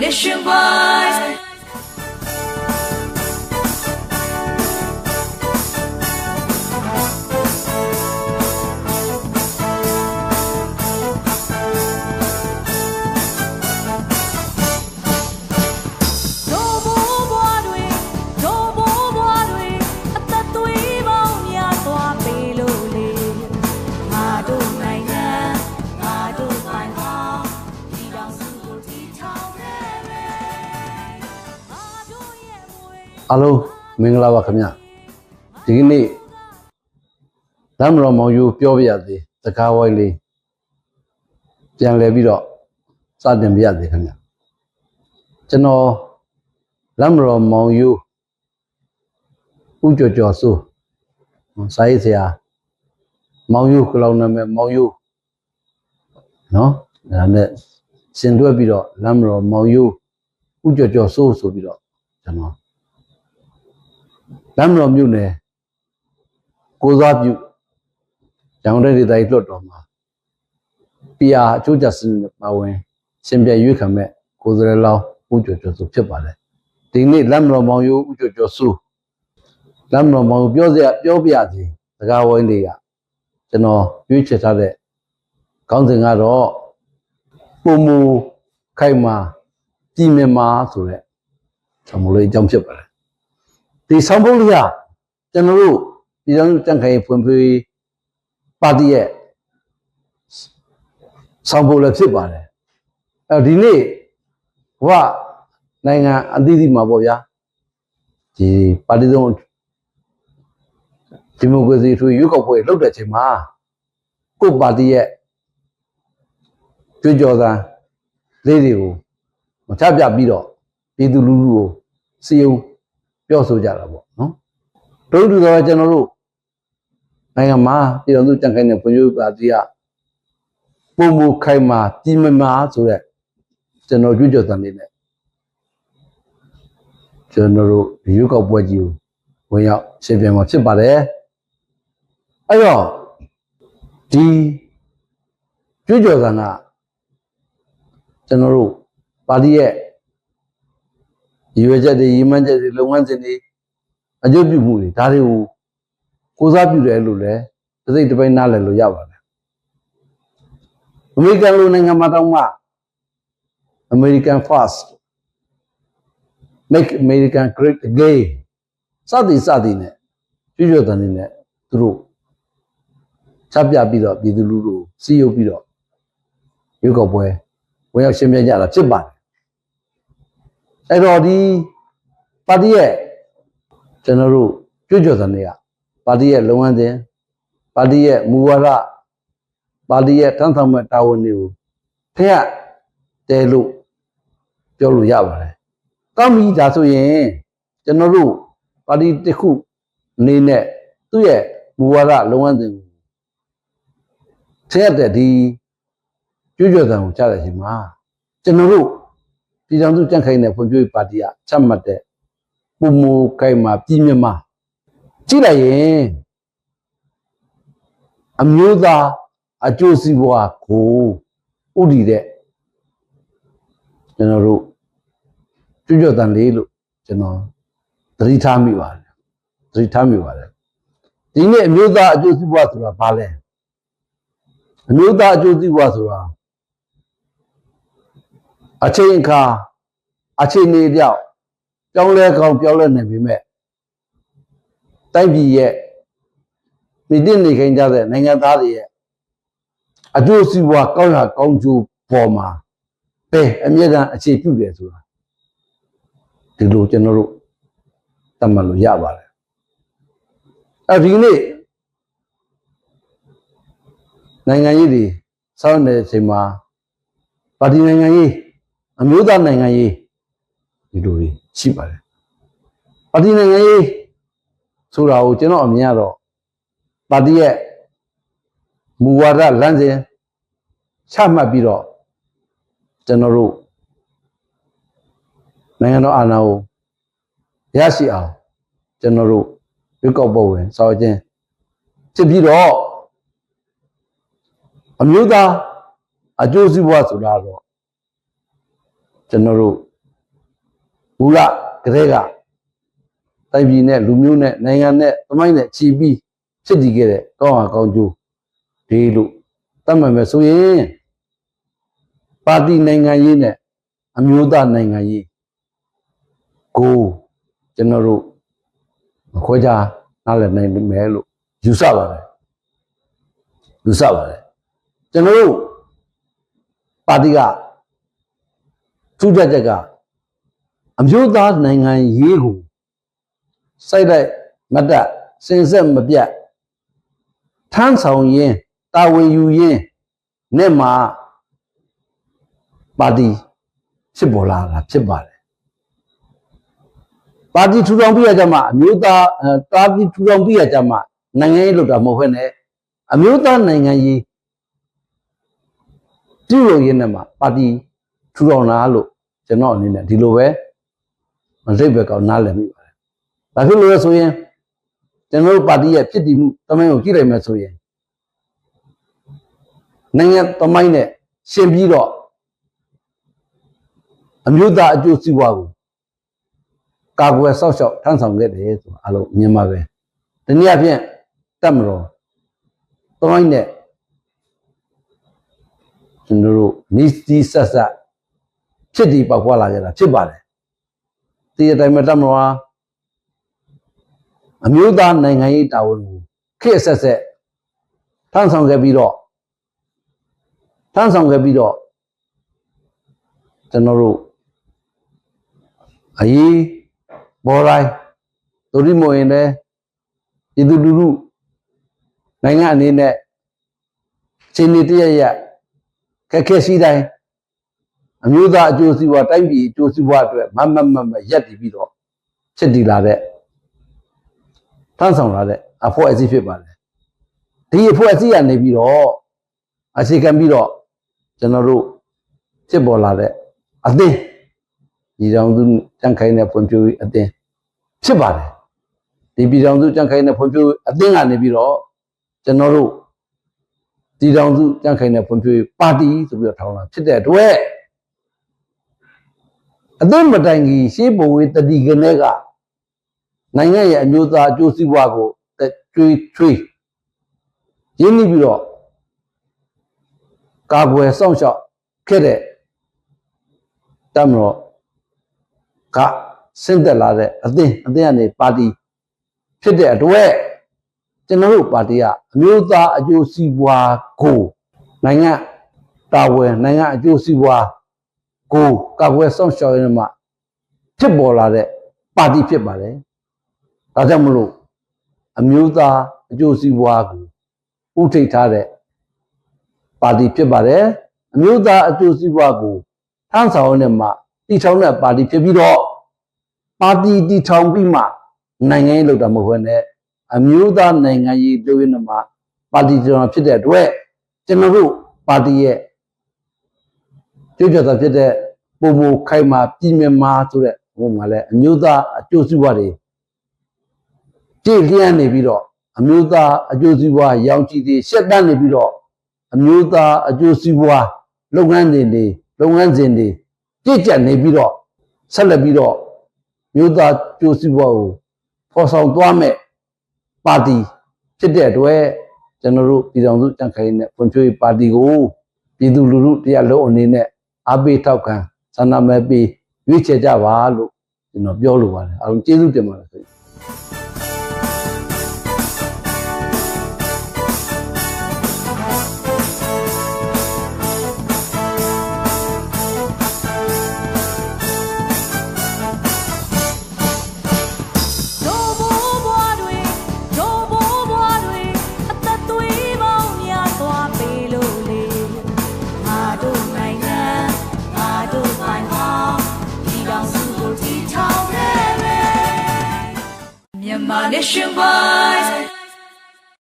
的悬挂 အားလုံးမင်္ဂလာပါခင်ဗျဒီကနေ့လမ်းမတော်မောင်ယူပြောပြရသေးစကားဝိုင်းလေးပြန်လည်ပြီးတော့စတင်ပြရသေးခင်ဗျကျွန်တော်လမ်းမတော်မောင်ယူဥကြော်ကြော်စိုးစာရေးဆရာမောင်ယူကလောင်နာမည်မောင်ယူနော်ဒါနဲ့ရှင်တွဲပြီးတော့လမ်းမတော်မောင်ယူဥကြော်ကြော်စိုးဆိုပြီးတော့ကျွန်တော် လမ်းမတော်မြို့နယ်ကိုစားပြုရောင်တဲ့ဒေသကြီးလွှတ်တော်မှာပြာအချိုးကျစနစ်ပါဝင်ရှင်ပြရွေးခံမဲ့ကိုယ်စားလှယ်လောင်းဦးကျော်ကျော်စုဖြစ်ပါတယ်ဒီနေ့လမ်းမတော်မောင်ရိုးဦးကျော်ကျော်စုလမ်းမတော်မောင်ရိုးပြောစရာပြောပြစီစကားဝိုင်းလေးကကျွန်တော်ရွေးချယ်ထားတဲ့ခေါင်းစဉ်ကတော့ပုံမူခိုက်မာပြည်မြမာဆိုတဲ့သံမလေးအကြောင်းဖြစ်ပါတယ် ဒီဆောင်ပုဒ်လေးကကျွန်တော်တို့ပြည်တော်စုတန်ခိုင်ဖွံ့ဖြိုးရေးပါတီရဲ့ဆောင်ပုဒ်လည်းဖြစ်ပါတယ်အဲဒီနေ့ဘဝနိုင်ငံအသီးသီးမှာပေါ့ဗျာဒီပါတီသုံးဒီမိုကရေစီထွေရွေးကောက်ပွဲလှုပ်တဲ့အချိန်မှာကိုယ့်ပါတီရဲ့ကြွကြော်သာလေးတွေကိုမချပြပြီးတော့ပြည်သူလူထုကိုစီယုံ ပြောဆိုကြတာပေါ့နော်တို့တူတော့ကျွန်တော်တို့နိုင်ငံမှာပြည်တော်စုတန်ခိုင်တဲ့ဖွံ့ဖြိုးပါတီကပုံမူခိုင်မာပြည်မမာဆိုတဲ့ကျွန်တော်ကြွကြော်တန်လေးနဲ့ကျွန်တော်တို့ဒီရွေးကောက်ပွဲကြီးကိုဝင်ရောက်ရှင်ပြန်မှာဖြစ်ပါတယ်အဲ့တော့ဒီကြွကြော်တန်ကကျွန်တော်တို့ပါတီရဲ့ ရည်ရွယ်ချက်တွေရည်မှန်းချက်တွေလုပ်ငန်းစဉ်တွေအကျိုးပြုမှုတွေဒါတွေကိုကိုးစားပြုတယ်လို့လည်းတစ်စိတ်တစ်ပိုင်းနားလည်လို့ရပါတယ်အမေရိကန်လိုနိုင်ငံမှာတောင်မှ American first make American great again စသည်စသည်နဲ့ကျွကျွတန်နေနဲ့သူတို့ချပြပြီးတော့ပြည်သူလူထုကိုစီးရုပ်ပြီးတော့ရုပ်ောက်ပွဲဝင်ရောက်ရှင်းပြကြတာဖြစ်ပါတယ် အဲ့တော့ဒီပါတီရဲ့ကျွန်တော်တို့ကြွကြွတဲ့နေကပါတီရဲ့လုပ်ငန်းစဉ်ပါတီရဲ့မူဝါဒပါတီရဲ့တန်းဆောင်မဲ့တာဝန်တွေကိုဖက်တဲလို့ပြောလို့ရပါတယ်။ကောင်းပြီဒါဆိုရင်ကျွန်တော်တို့ပါတီတစ်ခုအနေနဲ့သူ့ရဲ့မူဝါဒလုပ်ငန်းစဉ်ကိုဖက်တဲ့ဒီကြွကြွတဲ့ကိုကြားတဲ့အချိန်မှာကျွန်တော်တို့ ပြည်ထောင်စုကြံ့ခိုင်တဲ့ဖွံ့ဖြိုးရေးပါတီကချမှတ်တဲ့ပုံမူကိုင်မှာပြည်မြမှာကြည့်လိုက်ရင်အမျိုးသားအကျိုးစီးပွားကိုဥတည်တဲ့ကျွန်တော်တို့ကျွတ်ကျွတ်တန်လေးလို့ကျွန်တော်သတိထားမိပါတယ်သတိထားမိပါတယ်ဒီနေ့အမျိုးသားအကျိုးစီးပွားဆိုတာဘာလဲအမျိုးသားအကျိုးစီးပွားဆိုတာ အချိန်အခါအချိန်နေပြောက်ပြောင်းလဲကောင်းပြောင်းလဲနေပြီမဲ့တိုက်ပြည်ရဲ့မိတိနေခိုင်းကြတဲ့နိုင်ငံသားတွေရဲ့အကျိုးစီးပွားကောင်းရာကောင်းကျိုးပေါ်မှာပဲအမြဲတမ်းအခြေပြုတယ်ဆိုတာဒီလိုကျွန်တော်တို့သတ်မှတ်လို့ရပါတယ်အဲဒီနေ့နိုင်ငံရေးတွေစောင့်နေတဲ့အချိန်မှာပါတီနိုင်ငံရေး အမျိုးသားနိုင်ငံရေးဒီလိုတွေရှိပါတယ်ပါတီနိုင်ငံရေးဆိုတာကိုကျွန်တော်အမြင်ကတော့ပါတီရဲ့မူဝါဒလမ်းစဉ်ချမှတ်ပြီးတော့ကျွန်တော်တို့နိုင်ငံတော်အာဏာကိုရရှိအောင်ကျွန်တော်တို့ရွေးကောက်ပွဲဝင်စောင့်ခြင်းဖြစ်ပြီးတော့အမျိုးသားအကျိုးစီးပွားဆိုတာတော့ ကျွန်တော်တို့မူလကလေးကတိုင်းပြည်နဲ့လူမျိုးနဲ့နိုင်ငံနဲ့သမိုင်းနဲ့ချီပြီးဖြစ်တည်ခဲ့တဲ့ကောင်းဟာကောင်းကျိုးဒီလို့သတ်မှတ်မယ်ဆိုရင်ပါတီနိုင်ငံရေးနဲ့အမျိုးသားနိုင်ငံရေးကိုကျွန်တော်တို့မခွဲခြားနားလည်နိုင်မယ်လို့ယူဆပါတယ်ယူဆပါတယ်ကျွန်တော်တို့ပါတီက ထူးခြားချက်ကအမျိုးသားနိုင်ငံရေးကိုစိုက်လိုက်မတ်တက်စင်ဆက်မပြတ်ထမ်းဆောင်ရင်းတာဝန်ယူရင်းနဲ့မှာပါတီဖြစ်ပေါ်လာတာဖြစ်ပါတယ်ပါတီထူထောင်ပြီးရကြမှာအမျိုးသားအဲပါတီထူထောင်ပြီးရကြမှာနိုင်ငံရေးလုပ်တာမဟုတ်ဘဲနဲ့အမျိုးသားနိုင်ငံရေးပြုလုပ်ရင်းနဲ့မှာပါတီ ထူထောင်လာလို့ကျွန်တော်အနေနဲ့ဒီလိုပဲအစိတ်ပဲကောင်းနားလည်မိပါတယ်။ဘာဖြစ်လို့လဲဆိုရင်ကျွန်တော်တို့ပါတီရဲ့ဖြစ်တည်မှုတမိုင်းကိုကြည့်လိုက်မယ်ဆိုရင်နိုင်ငံတမိုင်းနဲ့ရှင်ပြီးတော့အမျိုးသားအကျိုးစီးပွားကိုကာကွယ်စောင့်ရှောက်ထမ်းဆောင်ခဲ့တယ်ဆိုအလုံးမြင်ပါပဲ။ဒီနည်းအားဖြင့်တက်မတော်တမိုင်းနဲ့ကျွန်တော်တို့နီးစီးဆက်ဆက် ဖြစ်တည်ပေါက်ဖွာလာကြတာဖြစ်ပါတယ်။ဒီအတိုင်းမှာတက်မတော်ဟာအမျိုးသားနိုင်ငံရေးတာဝန်ကိုခေတ်ဆက်ဆက်ထမ်းဆောင်ခဲ့ပြီးတော့ထမ်းဆောင်ခဲ့ပြီးတော့ကျွန်တော်တို့အရေးဘော်တိုင်းဒိုရီမိုရင်လည်းပြည်သူလူထုနိုင်ငံအနေနဲ့ခြေနေတရရခက်ခဲရှိတိုင်း အမျိုးသားအကျိုးစီးပွားတိုင်းပြည်အကျိုးစီးပွားအတွက်မမတ်မတ်မတ်ရက်တည်ပြီးတော့ဖြစ်တည်လာတဲ့ထမ်းဆောင်လာတဲ့အဖွဲ့အစည်းဖြစ်ပါတယ်ဒီအဖွဲ့အစည်းကနေပြီးတော့အခြေခံပြီးတော့ကျွန်တော်တို့ဖြစ်ပေါ်လာတဲ့အသင်းညီတော်သူကြံခိုင်းတဲ့ဖွံ့ဖြိုးရေးအသင်းဖြစ်ပါတယ်ဒီပြည်တော်စုကြံခိုင်းတဲ့ဖွံ့ဖြိုးရေးအသင်းကနေပြီးတော့ကျွန်တော်တို့ဒီတော်စုကြံခိုင်းတဲ့ဖွံ့ဖြိုးရေးပါတီဆိုပြီးတော့ထောင်လာဖြစ်တဲ့အတွက် အသင်းမတိုင်ကြီးရှေးဘဝေတတိကနေကနိုင်ငံရဲ့အမျိုးသားအကျိုးစီးပွားကိုကျွေးထွေးရင်းနှီးပြီးတော့ကာကွယ်စောင့်ရှောက်ခဲ့တဲ့တမတော်ကဆင့်သက်လာတဲ့အသင်းအသင်းကနေပါတီဖြစ်တဲ့အတွက်ကျွန်တော်တို့ပါတီကအမျိုးသားအကျိုးစီးပွားကိုနိုင်ငံတာဝန်နိုင်ငံအကျိုးစီးပွား ကိုကာကွယ်စောင့်ရှောက်ရင်းမှာဖြစ်ပေါ်လာတဲ့ပါတီဖြစ်ပါတယ်။ဒါကြောင့်မလို့အမျိုးသားအကျိုးစီးပွားကိုဥထိတ်ထားတဲ့ပါတီဖြစ်ပါတယ်။အမျိုးသားအကျိုးစီးပွားကိုထမ်းဆောင်တဲ့မှာတည်ထောင်တဲ့ပါတီဖြစ်ပြီးတော့ပါတီတည်ထောင်ပြီးမှနိုင်ငံရေးလုပ်တာမဟုတ်ဘဲနဲ့အမျိုးသားနိုင်ငံရေးလုပ်ရင်းမှာပါတီကျွန်တော်ဖြစ်တဲ့အတွက်ကျွန်တော်တို့ပါတီရဲ့ ကြွကြတာဖြစ်တဲ့ပုံမခိုင်မာပြည်မြမာဆိုတဲ့ဟိုမှာလဲအမျိုးသားအကျိုးစီးပွားတွေကြည့်လျက်နေပြီးတော့အမျိုးသားအကျိုးစီးပွားရောင်ချီတွေရှက်တန်းနေပြီးတော့အမျိုးသားအကျိုးစီးပွားလုပ်ငန်းတွေတွေလုပ်ငန်းစဉ်တွေကြည့်ကြနေပြီးတော့ဆက်လက်ပြီးတော့မျိုးသားကျိုးစီးပွားကိုဖော်ဆောင်သွားမဲ့ပါတီဖြစ်တဲ့အတွက်ကျွန်တော်တို့ပြည်တော်စုတန်ခိုင်နဲ့ဖွံ့ဖြိုးရေးပါတီကိုပြည်သူလူထုတရားလုံးအနေနဲ့ အားပေးထောက်ခံဆန္ဒမဲပေးရွေးချယ်ကြပါလို့ကျွန်တော်ပြောလိုပါတယ်အားလုံးကျေးဇူးတင်ပါတယ်ခင်ဗျ ကို